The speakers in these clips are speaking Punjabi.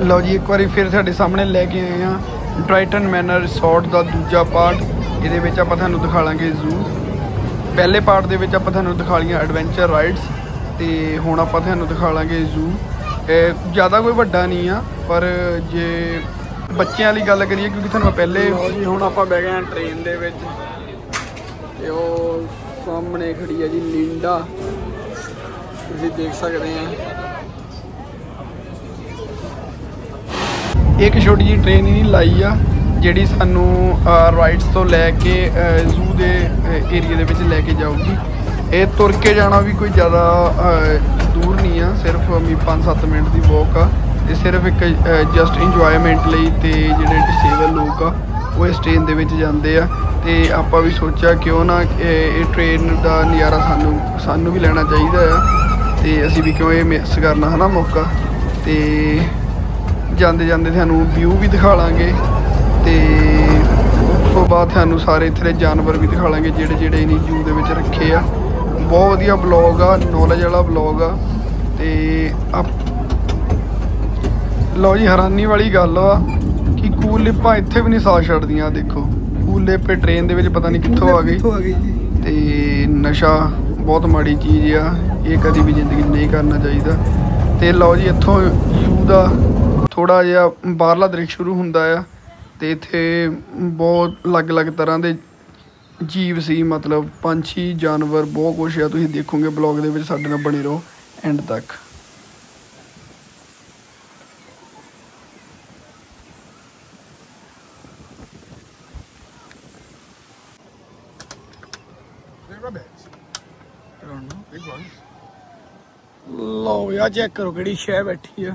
ਲਓ ਜੀ, ਇੱਕ ਵਾਰੀ ਫਿਰ ਤੁਹਾਡੇ ਸਾਹਮਣੇ ਲੈ ਕੇ ਆਏ ਆ ਟ੍ਰਾਈਟਨ ਮੈਨਰ ਰਿਸੋਰਟ ਦਾ ਦੂਜਾ ਪਾਰਟ। ਇਹਦੇ ਵਿੱਚ ਆਪਾਂ ਤੁਹਾਨੂੰ ਦਿਖਾ ਲਾਂਗੇ ਜ਼ੂ ਪਹਿਲੇ ਪਾਰਟ ਦੇ ਵਿੱਚ ਆਪਾਂ ਤੁਹਾਨੂੰ ਦਿਖਾ ਲਈਆਂ ਐਡਵੈਂਚਰ ਰਾਈਡਸ ਤੇ ਹੁਣ ਆਪਾਂ ਤੁਹਾਨੂੰ ਦਿਖਾ ਲਾਂਗੇ ਜ਼ੂ ਜ਼ਿਆਦਾ ਕੋਈ ਵੱਡਾ ਨਹੀਂ ਆ, ਪਰ ਜੇ ਬੱਚਿਆਂ ਲਈ ਗੱਲ ਕਰੀਏ, ਕਿਉਂਕਿ ਤੁਹਾਨੂੰ ਪਹਿਲੇ ਜੀ, ਹੁਣ ਆਪਾਂ ਬਹਿ ਗਏ ਆ ਟ੍ਰੇਨ ਦੇ ਵਿੱਚ। ਤੇ ਉਹ ਸਾਹਮਣੇ ਖੜੀ ਹੈ ਜੀ ਲਿੰਡਾ ਤੁਸੀਂ ਦੇਖ ਸਕਦੇ ਆ। ਇੱਕ ਛੋਟੀ ਜਿਹੀ ਟ੍ਰੇਨ ਹੀ ਲਾਈ ਆ, ਜਿਹੜੀ ਸਾਨੂੰ ਰਾਈਡਸ ਤੋਂ ਲੈ ਕੇ ਜ਼ੂ ਦੇ ਏਰੀਆ ਦੇ ਵਿੱਚ ਲੈ ਕੇ ਜਾਊਗੀ। ਇਹ ਤੁਰ ਕੇ ਜਾਣਾ ਵੀ ਕੋਈ ਜ਼ਿਆਦਾ ਦੂਰ ਨਹੀਂ ਆ, ਸਿਰਫ ਵੀ 5-7 ਮਿੰਟ ਦੀ ਵਾਕ ਆ। ਤੇ ਸਿਰਫ ਇੱਕ ਜਸਟ ਇੰਜੋਇਮੈਂਟ ਲਈ ਤੇ ਜਿਹੜੇ ਡਿਸੇਬਲ ਲੋਕ ਆ, ਉਹ ਇਸ ਟ੍ਰੇਨ ਦੇ ਵਿੱਚ ਜਾਂਦੇ ਆ। ਤੇ ਆਪਾਂ ਵੀ ਸੋਚਿਆ ਕਿਉਂ ਨਾ ਇਹ ਇਹ ਟ੍ਰੇਨ ਦਾ ਨਜ਼ਾਰਾ ਸਾਨੂੰ ਸਾਨੂੰ ਵੀ ਲੈਣਾ ਚਾਹੀਦਾ ਆ। ਤੇ ਅਸੀਂ ਵੀ ਕਿਉਂ ਇਹ ਮਿਸ ਕਰਨਾ ਹਨਾ ਮੌਕਾ? ਤੇ ਜਾਂਦੇ ਜਾਂਦੇ ਤੁਹਾਨੂੰ ਵਿਊ ਵੀ ਦਿਖਾ ਲਾਂਗੇ ਤੇ ਉਸ ਤੋਂ ਬਾਅਦ ਤੁਹਾਨੂੰ ਸਾਰੇ ਇੱਥੇ ਦੇ ਜਾਨਵਰ ਵੀ ਦਿਖਾ ਲਾਂਗੇ ਜਿਹੜੇ ਜਿਹੜੇ ਇਨੀ ਜੂ ਦੇ ਵਿੱਚ ਰੱਖੇ ਆ। ਬਹੁਤ ਵਧੀਆ ਬਲੌਗ ਆ ਨੌਲੇਜ ਵਾਲਾ ਬਲੌਗ ਆ ਤੇ ਲਓ ਜੀ ਹੈਰਾਨੀ ਵਾਲੀ ਗੱਲ ਆ ਕਿ ਕੂਲ ਲਿਪਾਂ ਇੱਥੇ ਵੀ ਨਹੀਂ ਸਾਹ ਛੱਡਦੀਆਂ ਦੇਖੋ। ਕੂਲ ਲਿਪੇ ਟ੍ਰੇਨ ਦੇ ਵਿੱਚ ਪਤਾ ਨਹੀਂ ਕਿੱਥੋਂ ਆ ਗਈ। ਜੀ? ਤੇ ਨਸ਼ਾ ਬਹੁਤ ਮਾੜੀ ਚੀਜ਼ ਆ ਇਹ ਕਦੀ ਵੀ ਜ਼ਿੰਦਗੀ ਨਹੀਂ ਕਰਨਾ ਚਾਹੀਦਾ। ਤੇ ਲਓ ਜੀ ਇੱਥੋਂ ਯੂ ਦਾ ਥੋੜਾ ਜਿਹਾ ਬਾਹਰਲਾ ਦ੍ਰਿਸ਼ ਸ਼ੁਰੂ ਹੁੰਦਾ ਆ ਤੇ ਇੱਥੇ ਬਹੁਤ ਅਲੱਗ-ਅਲੱਗ ਤਰ੍ਹਾਂ ਦੇ ਜੀਵ ਸੀ, ਮਤਲਬ ਪੰਛੀ, ਜਾਨਵਰ, ਬਹੁਤ ਕੁਛ ਆ। ਤੁਸੀਂ ਦੇਖੋਗੇ ਬਲੌਗ ਦੇ ਵਿੱਚ ਸਾਡੇ ਨਾਲ ਬਣੇ ਰਹੋ। ਐਂਡ ਤੱਕ। ਲਓ ਯਾ ਚੈੱਕ ਕਰੋ ਕਿਹੜੀ ਸ਼ੈ ਬੈਠੀ ਆ।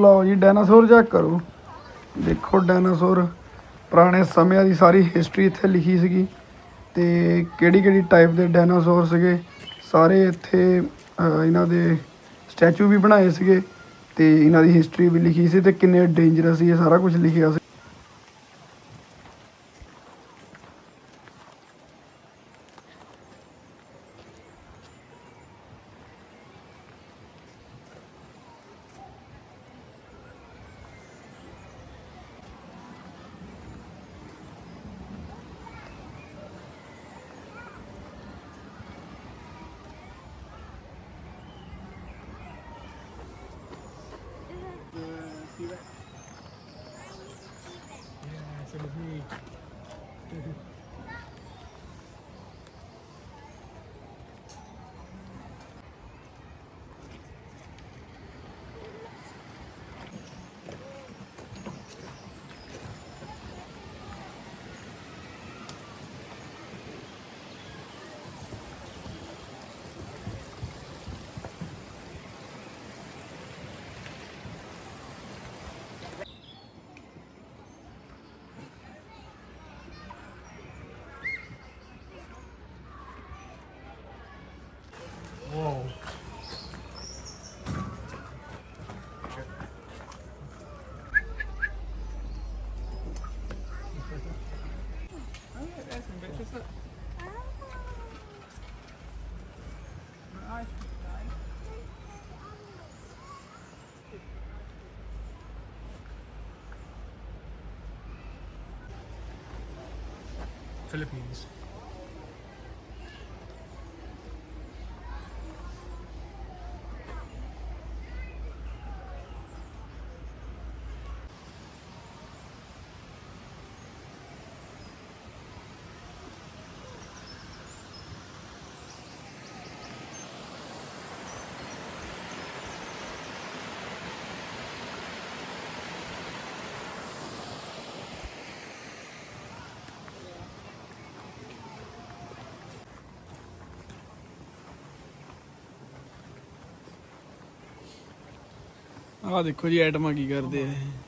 ਲਓ ਜੀ ਡਾਇਨਾਸੌਰ ਚੈੱਕ ਕਰੋ। ਦੇਖੋ ਡਾਇਨਾਸੌਰ ਪੁਰਾਣੇ ਸਮਿਆਂ ਦੀ ਸਾਰੀ ਹਿਸਟਰੀ ਇੱਥੇ ਲਿਖੀ ਸੀਗੀ ਤੇ ਕਿਹੜੀ ਕਿਹੜੀ ਟਾਈਪ ਦੇ ਡਾਇਨਾਸੌਰ ਸੀਗੇ, ਸਾਰੇ ਇੱਥੇ ਇਹਨਾਂ ਦੇ ਸਟੈਚੂ ਵੀ ਬਣਾਏ ਸੀਗੇ ਅਤੇ ਇਹਨਾਂ ਦੀ ਹਿਸਟਰੀ ਵੀ ਲਿਖੀ ਸੀ ਅਤੇ ਕਿੰਨੇ ਡੇਂਜਰਸ ਸੀ, ਇਹ ਸਾਰਾ ਕੁਝ ਲਿਖਿਆ ਸੀ। Це не зміють. Philippines. ਆਹ ਦੇਖੋ ਜੀ ਆਈਟਮਾਂ ਕੀ ਕਰਦੇ ਆ ਇਹ।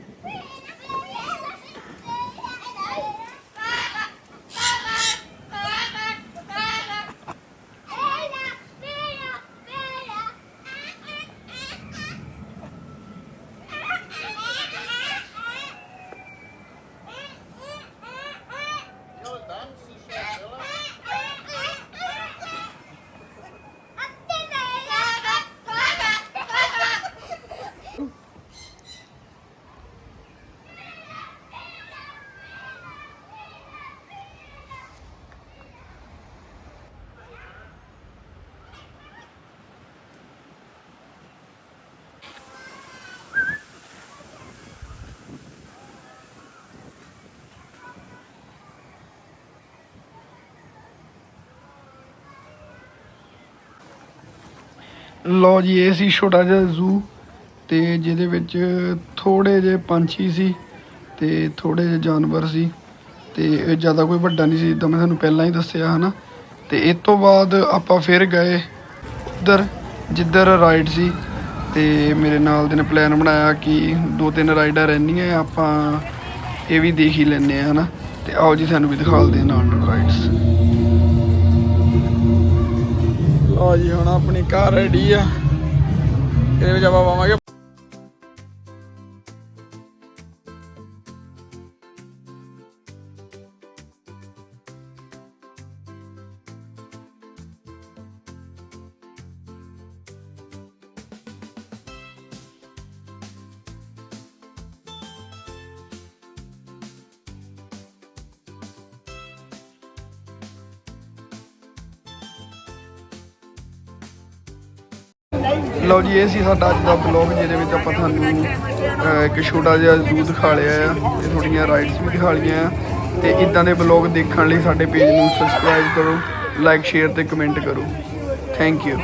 ਲਓ ਜੀ, ਇਹ ਸੀ ਛੋਟਾ ਜਿਹਾ ਜ਼ੂ ਤੇ ਜਿਹਦੇ ਵਿੱਚ ਥੋੜੇ ਜਿਹੇ ਪੰਛੀ ਸੀ ਤੇ ਥੋੜੇ ਜਿਹੇ ਜਾਨਵਰ ਸੀ ਤੇ ਇਹ ਜ਼ਿਆਦਾ ਕੋਈ ਵੱਡਾ ਨਹੀਂ ਸੀ ਜਿੱਦਾਂ ਮੈਂ ਤੁਹਾਨੂੰ ਪਹਿਲਾਂ ਹੀ ਦੱਸਿਆ, ਹਨਾ? ਤੇ ਇਸ ਤੋਂ ਬਾਅਦ ਆਪਾਂ ਫਿਰ ਗਏ ਉਧਰ, ਜਿੱਧਰ ਰਾਈਡ ਸੀ ਤੇ ਮੇਰੇ ਨਾਲ ਦੇ ਨੇ ਪਲਾਨ ਬਣਾਇਆ ਕਿ ਦੋ ਤਿੰਨ ਰਾਈਡਾਂ ਰਹਿੰਦੀਆਂ ਆਪਾਂ ਇਹ ਵੀ ਦੇਖ ਹੀ ਲੈਂਦੇ ਆ, ਹਨਾ? ਤੇ ਆਓ ਜੀ ਤੁਹਾਨੂੰ ਵੀ ਦਿਖਾਲਦੇ ਆ ਨਾਲ ਨਾਲ ਰਾਈਡਸ ਲਓ ਜੀ ਹੁਣ ਆਪਣੀ ਕਾਰ ਰੈਡੀ ਆ। ਇਹਦੇ ਵਿੱਚ ਆਪਾਂ ਪਾਵਾਂਗੇ ਲਓ ਜੀ, ਇਹ ਸੀ ਸਾਡਾ ਅੱਜ ਦਾ ਬਲੌਗ ਜਿਹਦੇ ਵਿੱਚ ਆਪਾਂ ਤੁਹਾਨੂੰ ਇੱਕ ਛੋਟਾ ਜਿਹਾ ਜ਼ੂ ਦਿਖਾ ਲਿਆ ਆ। ਤੇ ਥੋੜੀਆਂ ਰਾਈਡਸ ਵੀ ਦਿਖਾ ਲਈਆਂ ਆ। ਤੇ ਇਦਾਂ ਦੇ ਬਲੌਗ ਦੇਖਣ ਲਈ ਸਾਡੇ ਪੇਜ ਨੂੰ ਸਬਸਕ੍ਰਾਈਬ ਕਰੋ ਲਾਈਕ ਸ਼ੇਅਰ ਤੇ ਕਮੈਂਟ ਕਰੋ। Thank you